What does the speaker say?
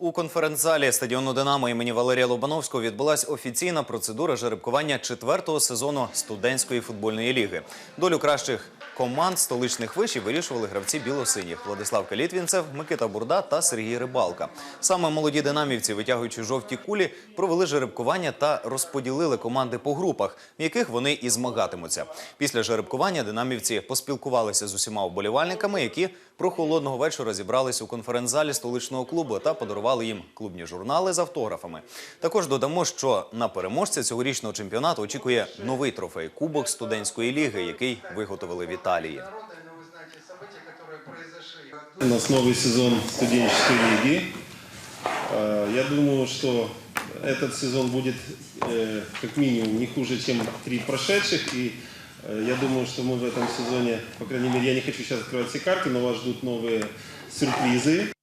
У конференц-залі стадіону Динамо імені Валерія Лобановського відбулася офіційна процедура жеребкування четвертого сезону студентської футбольної ліги. Долю кращих команд столичних вишів вирішували гравці білосиніх Владислав Калітвінцев, Микита Бурда та Сергій Рибалка. Саме молоді динамівці, витягуючи жовті кулі, провели жеребкування та розподілили команди по групах, в яких вони і змагатимуться. Після жеребкування динамівці поспілкувалися з усіма вболівальниками, які прохолодного вечора зібрались у конференц-залі столичного клубу та подарували їм клубні журнали з автографами. Також додамо, що на переможця цьогорічного чемпіонату очікує новий трофей Кубок студентської ліги, який виготовили в Італії. народами, вы знаете события, которые произошли. У нас новый сезон студенческой лиги. Э, Я думаю, что этот сезон будет э, как минимум не хуже, чем три прошедших. И э, я думаю, что мы в этом сезоне, по крайней мере, я не хочу сейчас открывать все карты, но вас ждут новые сюрпризы.